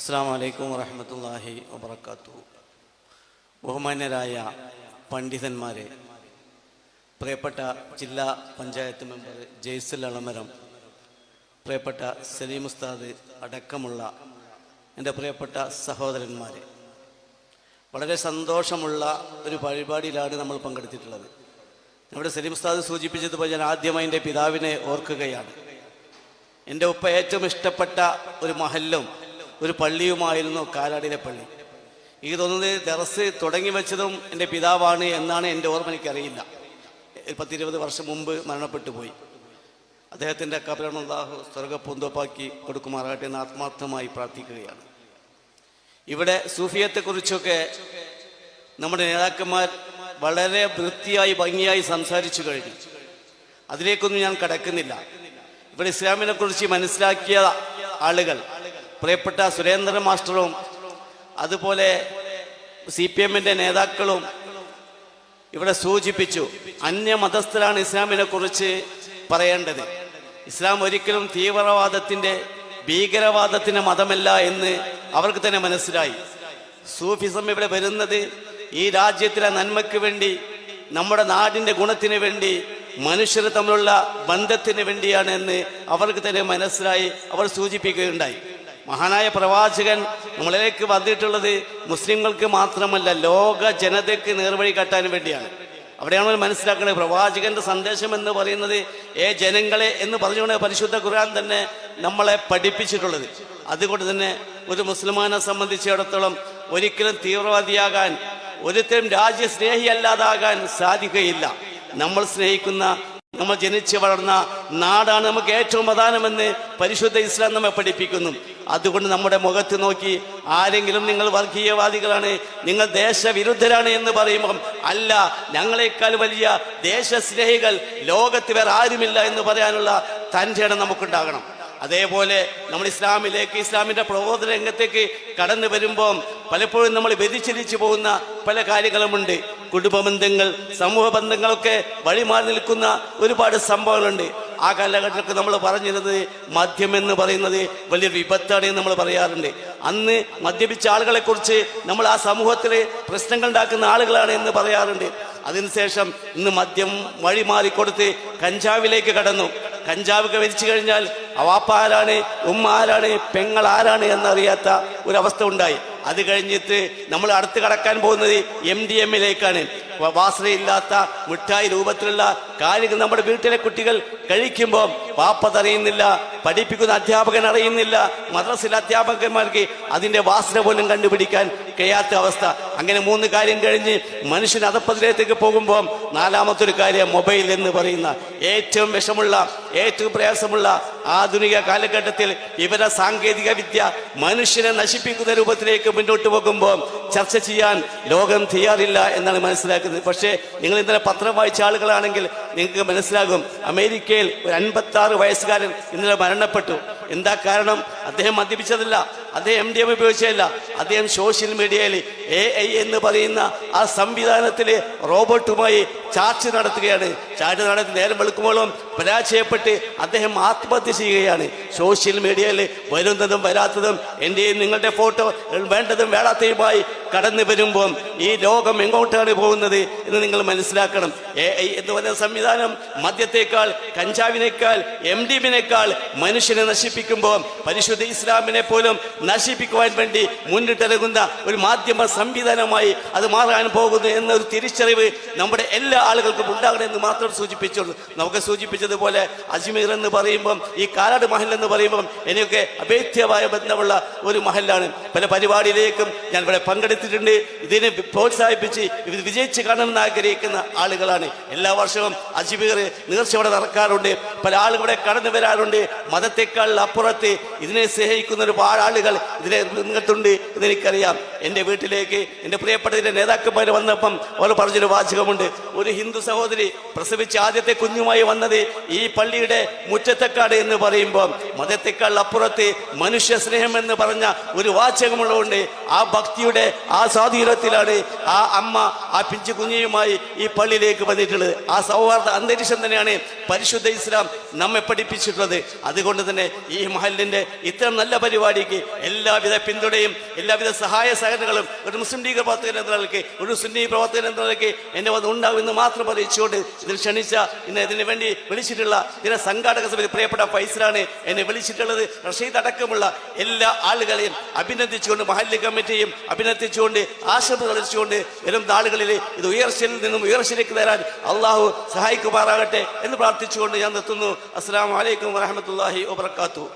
അസ്സാം വലൈക്കും വറഹമത്തല്ലാഹി വബർക്കാത്തു ബഹുമാന്യരായ പണ്ഡിതന്മാരെ പ്രിയപ്പെട്ട ജില്ലാ പഞ്ചായത്ത് മെമ്പർ ജെയ്സൽ അളമരം പ്രിയപ്പെട്ട സലീം ഉസ്താദ് അടക്കമുള്ള എന്റെ പ്രിയപ്പെട്ട സഹോദരന്മാരെ വളരെ സന്തോഷമുള്ള ഒരു പരിപാടിയിലാണ് നമ്മൾ പങ്കെടുത്തിട്ടുള്ളത്. നമ്മുടെ സലീം ഉസ്താദ് സൂചിപ്പിച്ചതുപോലെ ഞാൻ ആദ്യമായി എന്റെ പിതാവിനെ ഓർക്കുകയാണ്. എന്റെ ഉപ്പ ഏറ്റവും ഇഷ്ടപ്പെട്ട ഒരു മഹല്ലും ഒരു പള്ളിയുമായിരുന്നു കാലാടിലെ പള്ളി. എനിക്ക് തോന്നുന്നത് ദറസ് തുടങ്ങി വെച്ചതും എന്റെ പിതാവാണ് എന്നാണ് എന്റെ ഓർമ്മ എനിക്കറിയില്ല. പത്തിരുപത് വർഷം മുമ്പ് മരണപ്പെട്ടു പോയി. അദ്ദേഹത്തിന്റെ കബരണാഹു സ്വർഗപ്പൂന്തോപ്പാക്കി കൊടുക്കുമാറാകട്ടെ എന്ന് ആത്മാർത്ഥമായി പ്രാർത്ഥിക്കുകയാണ്. ഇവിടെ സൂഫിയത്തെക്കുറിച്ചൊക്കെ നമ്മുടെ നേതാക്കന്മാർ വളരെ വൃത്തിയായി ഭംഗിയായി സംസാരിച്ചു കഴിഞ്ഞു. അതിലേക്കൊന്നും ഞാൻ കടക്കുന്നില്ല. ഇവിടെ ഇസ്ലാമിനെക്കുറിച്ച് മനസ്സിലാക്കിയ ആളുകൾ പ്രിയപ്പെട്ട സുരേന്ദ്ര മാസ്റ്ററും അതുപോലെ സി പി എമ്മിന്റെ നേതാക്കളും ഇവിടെ സൂചിപ്പിച്ചു. അന്യമതസ്ഥരാണ് ഇസ്ലാമിനെ കുറിച്ച് പറയേണ്ടത്. ഇസ്ലാം ഒരിക്കലും തീവ്രവാദത്തിന്റെ ഭീകരവാദത്തിന്റെ മതമല്ല എന്ന് അവർക്ക് തന്നെ മനസ്സിലായി. സൂഫിസം ഇവിടെ വരുന്നത് ഈ രാജ്യത്തിലെ നന്മയ്ക്ക് വേണ്ടി നമ്മുടെ നാടിന്റെ ഗുണത്തിന് വേണ്ടി മനുഷ്യർ തമ്മിലുള്ള ബന്ധത്തിന് വേണ്ടിയാണ് എന്ന് അവർക്ക് തന്നെ മനസ്സിലായി. അവർ സൂചിപ്പിക്കുകയുണ്ടായി. മഹാനായ പ്രവാചകൻ നമ്മളിലേക്ക് വന്നിട്ടുള്ളത് മുസ്ലിങ്ങൾക്ക് മാത്രമല്ല ലോക ജനതയ്ക്ക് നേർവഴി കാട്ടാൻ വേണ്ടിയാണ്. അവിടെയാണ് നമ്മൾ മനസ്സിലാക്കുന്നത് പ്രവാചകന്റെ സന്ദേശം എന്ന് പറയുന്നത് ഏ ജനങ്ങളെ എന്ന് പറഞ്ഞുകൊണ്ട് പരിശുദ്ധ ഖുർആൻ തന്നെ നമ്മളെ പഠിപ്പിച്ചിട്ടുള്ളത്. അതുകൊണ്ട് തന്നെ ഒരു മുസ്ലിമാനെ സംബന്ധിച്ചിടത്തോളം ഒരിക്കലും തീവ്രവാദിയാകാൻ ഒരിക്കലും രാജ്യസ്നേഹിയല്ലാതാകാൻ സാധിക്കുകയില്ല. നമ്മൾ സ്നേഹിക്കുന്ന നമ്മൾ ജനിച്ചു വളർന്ന നാടാണ് നമുക്ക് ഏറ്റവും പ്രധാനമെന്ന് പരിശുദ്ധ ഇസ്ലാം നമ്മെ പഠിപ്പിക്കുന്നു. അതുകൊണ്ട് നമ്മുടെ മുഖത്ത് നോക്കി ആരെങ്കിലും നിങ്ങൾ വർഗീയവാദികളാണ് നിങ്ങൾ ദേശവിരുദ്ധരാണ് എന്ന് പറയുമ്പം അല്ല ഞങ്ങളെക്കാൾ വലിയ ദേശസ്നേഹികൾ ലോകത്ത് വേറെ ആരുമില്ല എന്ന് പറയാനുള്ള തന്റെ ഇടം നമുക്കുണ്ടാകണം. അതേപോലെ നമ്മൾ ഇസ്ലാമിലേക്ക് ഇസ്ലാമിന്റെ പ്രബോധന രംഗത്തേക്ക് കടന്നു വരുമ്പോൾ പലപ്പോഴും നമ്മൾ വ്യതിചലിച്ചു പോകുന്ന പല കാര്യങ്ങളുമുണ്ട്. കുടുംബ ബന്ധങ്ങൾ സമൂഹ ബന്ധങ്ങളൊക്കെ വഴിമാറി നിൽക്കുന്ന ഒരുപാട് സംഭവങ്ങളുണ്ട്. ആ കാലഘട്ടത്തിൽ നമ്മൾ പറഞ്ഞിരുന്നത് മദ്യം എന്ന് പറയുന്നത് വലിയ വിപത്താണ് എന്ന് നമ്മൾ പറയാറുണ്ട്. അന്ന് മദ്യപിച്ച ആളുകളെ കുറിച്ച് നമ്മൾ ആ സമൂഹത്തിൽ പ്രശ്നങ്ങൾ ഉണ്ടാക്കുന്ന ആളുകളാണ് എന്ന് പറയാറുണ്ട്. അതിനുശേഷം ഇന്ന് മദ്യം വഴി മാറിക്കൊടുത്ത് കഞ്ചാവിലേക്ക് കടന്നു. കഞ്ചാവ് കഴിച്ചു കഴിഞ്ഞാൽ അവാപ്പ ആരാണ് ഉമ്മ ആരാണ് പെങ്ങൾ ആരാണ് എന്നറിയാത്ത ഒരവസ്ഥ ഉണ്ടായി. അത് കഴിഞ്ഞിട്ട് നമ്മൾ അടുത്ത് കടക്കാൻ പോകുന്നത് എം ഡി എമ്മിലേക്കാണ് വാസനയില്ലാത്ത മിഠായി രൂപത്തിലുള്ള കാര്യങ്ങൾ നമ്മുടെ വീട്ടിലെ കുട്ടികൾ കഴിക്കുമ്പോൾ പാപ്പതറിയുന്നില്ല പഠിപ്പിക്കുന്ന അധ്യാപകൻ അറിയുന്നില്ല മദ്രസിലെ അധ്യാപകന്മാർക്ക് അതിന്റെ വാസന പോലും കണ്ടുപിടിക്കാൻ കഴിയാത്ത അവസ്ഥ. അങ്ങനെ മൂന്ന് കാര്യം കഴിഞ്ഞ് മനുഷ്യൻ അധപ്പതിലേക്ക് പോകുമ്പോൾ നാലാമത്തൊരു കാര്യം മൊബൈൽ എന്ന് പറയുന്ന ഏറ്റവും വിഷമുള്ള ഏറ്റവും പ്രയാസമുള്ള ആധുനിക കാലഘട്ടത്തിൽ ഇവരെ സാങ്കേതിക വിദ്യ മനുഷ്യനെ നശിപ്പിക്കുന്ന രൂപത്തിലേക്ക് മുന്നോട്ട് പോകുമ്പോൾ ചർച്ച ചെയ്യാൻ ലോകം തയ്യാറില്ല എന്നാണ് മനസ്സിലാക്കുന്നത്. പക്ഷേ നിങ്ങൾ ഇന്നലെ പത്രം വായിച്ച ആളുകളാണെങ്കിൽ നിങ്ങൾക്ക് മനസ്സിലാകും. അമേരിക്കയിൽ ഒരു അൻപത്തി ആറ് വയസ്സുകാരൻ ഇന്നലെ മരണപ്പെട്ടു. എന്താ കാരണം? അദ്ദേഹം മദ്യപിച്ചതല്ല. അദ്ദേഹം എം ഡി എം ഉപയോഗിച്ചതല്ല. അദ്ദേഹം സോഷ്യൽ മീഡിയയിൽ എ ഐ എന്ന് പറയുന്ന ആ സംവിധാനത്തിലെ റോബോട്ടുമായി ചാർച്ച് നടത്തുകയാണ്. ചാർച്ച് നടത്തി നേരം വെളുക്കുമ്പോഴും പരാജയപ്പെട്ട് അദ്ദേഹം ആത്മഹത്യ ചെയ്യുകയാണ്. സോഷ്യൽ മീഡിയയിൽ വരുന്നതും വരാത്തതും എന്റെയും നിങ്ങളുടെ ഫോട്ടോ വേണ്ടതും വേണ്ടാത്തതുമായി കടന്നു വരുമ്പോൾ ഈ ലോകം എങ്ങോട്ടാണ് പോകുന്നത് എന്ന് നിങ്ങൾ മനസ്സിലാക്കണം. എന്ന് പറയുന്ന സംവിധാനം മദ്യത്തേക്കാൾ കഞ്ചാവിനേക്കാൾ എം ഡി ബിനേക്കാൾ മനുഷ്യനെ നശിപ്പിക്കുമ്പോൾ പരിശുദ്ധ ഇസ്ലാമിനെ പോലും നശിപ്പിക്കുവാൻ വേണ്ടി മുന്നിട്ടിറങ്ങുന്ന ഒരു മാധ്യമ സംവിധാനമായി അത് മാറാൻ പോകുന്നു എന്നൊരു തിരിച്ചറിവ് നമ്മുടെ എല്ലാ ആളുകൾക്കും ഉണ്ടാകണമെന്ന് മാത്രം സൂചിപ്പിച്ചുള്ളൂ. നമുക്ക് സൂചിപ്പിച്ചതുപോലെ അജ്മീർ എന്ന് പറയുമ്പം ഈ കാലാട് മഹൽ എന്ന് പറയുമ്പം എനിക്ക് അഭേദ്യമായ ബന്ധമുള്ള ഒരു മഹലാണ് പല പരിപാടിയിലേക്കും ഞാൻ ഇവിടെ പങ്കെടുത്തിട്ടുണ്ട്. ഇതിനെ പ്രോത്സാഹിപ്പിച്ച് ഇത് വിജയിച്ച് കാണണമെന്ന് ആഗ്രഹിക്കുന്ന ആളുകളാണ്. എല്ലാ വർഷവും അജ്മീർ നീർച്ചയോടെ നടക്കാറുണ്ട്. പല ആളുകളെ കടന്നു വരാറുണ്ട്. മതത്തെക്കാൾ അപ്പുറത്ത് ഇതിനെ സ്നേഹിക്കുന്ന ഒരുപാട് ആളുകൾ ഇതിനെ നിങ്ങത്തുണ്ട് എന്ന് എനിക്കറിയാം. എന്റെ വീട്ടിലേക്ക് എന്റെ പ്രിയപ്പെട്ടതിന്റെ നേതാക്കന്മാർ വന്നപ്പം അവർ പറഞ്ഞൊരു വാചകമുണ്ട്. ഒരു ഹിന്ദു സഹോദരി പ്രസവിച്ച് ആദ്യത്തെ കുഞ്ഞുമായി വന്നത് ഈ പള്ളിയുടെ മുറ്റത്തെക്കാട് എന്ന് പറയുമ്പോൾ മതത്തെക്കാൾ അപ്പുറത്ത് മനുഷ്യ സ്നേഹം എന്ന് പറഞ്ഞ ഒരു വാചകമുള്ളതുകൊണ്ട് ആ ഭക്തിയുടെ ആ സ്വാധീനത്തിലാണ് ആ അമ്മ ആ പിഞ്ചു കുഞ്ഞിയുമായി ഈ പള്ളിയിലേക്ക് വന്നിട്ടുള്ളത്. ആ സൗഹാർദ്ദ അന്തരീക്ഷം തന്നെയാണ് പരിശുദ്ധ ഇസ്ലാം നമ്മെ പഠിപ്പിച്ചിട്ടുള്ളത്. അതുകൊണ്ട് തന്നെ ഈ മഹലിന്റെ ഇത്തരം നല്ല പരിപാടിക്ക് എല്ലാവിധ പിന്തുണയും എല്ലാവിധ സഹായ സഹകരണങ്ങളും ഒരു മുസ്ലിം ലീഗ് പ്രവർത്തകൻ എന്ന നിലയ്ക്ക് ഒരു സുന്നി പ്രവർത്തകൻ എന്ന നിലയ്ക്ക് എന്നെ വന്ന് ഉണ്ടാകുമെന്ന് മാത്രം അറിയിച്ചുകൊണ്ട് ഇതിൽ ക്ഷണിച്ച ഇന്ന് ഇതിനു വേണ്ടി വിളിച്ചിട്ടുള്ള ഇതിനെ സംഘാടക സമിതി പ്രിയപ്പെട്ട ഫൈസലാണ് എന്നെ വിളിച്ചിട്ടുള്ളത്. റഷീദ് അടക്കമുള്ള എല്ലാ ആളുകളെയും അഭിനന്ദിച്ചുകൊണ്ട് മഹല്ല് കമ്മിറ്റിയും അഭിനന്ദിച്ചുകൊണ്ട് ആശംസ കളിച്ചുകൊണ്ട് വരും നാളുകളിൽ ഇത് ഉയർച്ചയിൽ നിന്നും ഉയർച്ചയിലേക്ക് തരാൻ അള്ളാഹു സഹായിക്കുമാറാകട്ടെ എന്ന് പ്രാർത്ഥിച്ചുകൊണ്ട് ഞാൻ നിർത്തുന്നു. അസ്സാം വലൈക്കും വാഹമത്തല്ലാഹി വാബർക്കാത്തു